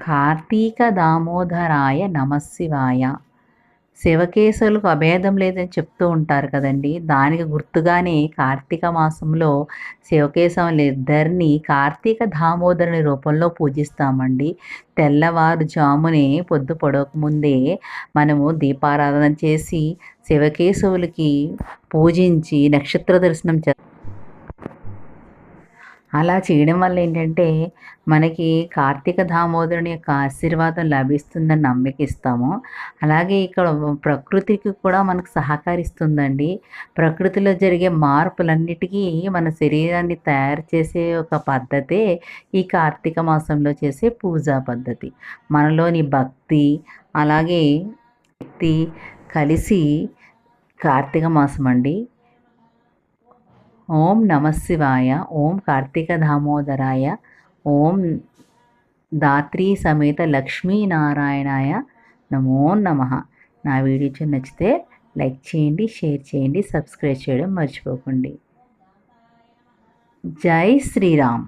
కార్తీక దామోదరాయ నమశివాయ శివకేశవులకు అభేదం లేదని చెప్తూ ఉంటారు కదండి. దానికి గుర్తుగానే కార్తీక మాసంలో శివకేశవులు ఇద్దరిని కార్తీక దామోదరుని రూపంలో పూజిస్తామండి. తెల్లవారుజామునే పొద్దు పొడవకముందే మనము దీపారాధన చేసి శివకేశవులకి పూజించి నక్షత్ర దర్శనం చేస్తాం అలా చేయడం వల్ల ఏంటంటే మనకి కార్తీక దామోదరుని యొక్క ఆశీర్వాదం లభిస్తుందని నమ్మకిస్తాము. అలాగే ఇక్కడ ప్రకృతికి కూడా మనకు సహకరిస్తుందండి. ప్రకృతిలో జరిగే మార్పులన్నిటికీ మన శరీరాన్ని తయారు చేసే ఒక పద్ధతే ఈ కార్తీక మాసంలో చేసే పూజా పద్ధతి. మనలోని భక్తి అలాగే శక్తి కలిసి కార్తీక మాసం అండి ఓం నమశివాయ ఓం కార్తీక దామోదరాయ ఓం దాత్రి సమేత లక్ష్మీనారాయణాయ నమో నమ. నా వీడియో నచ్చితే లైక్ చేయండి షేర్ చేయండి సబ్స్క్రైబ్ చేయడం మర్చిపోకండి. జై శ్రీరామ్.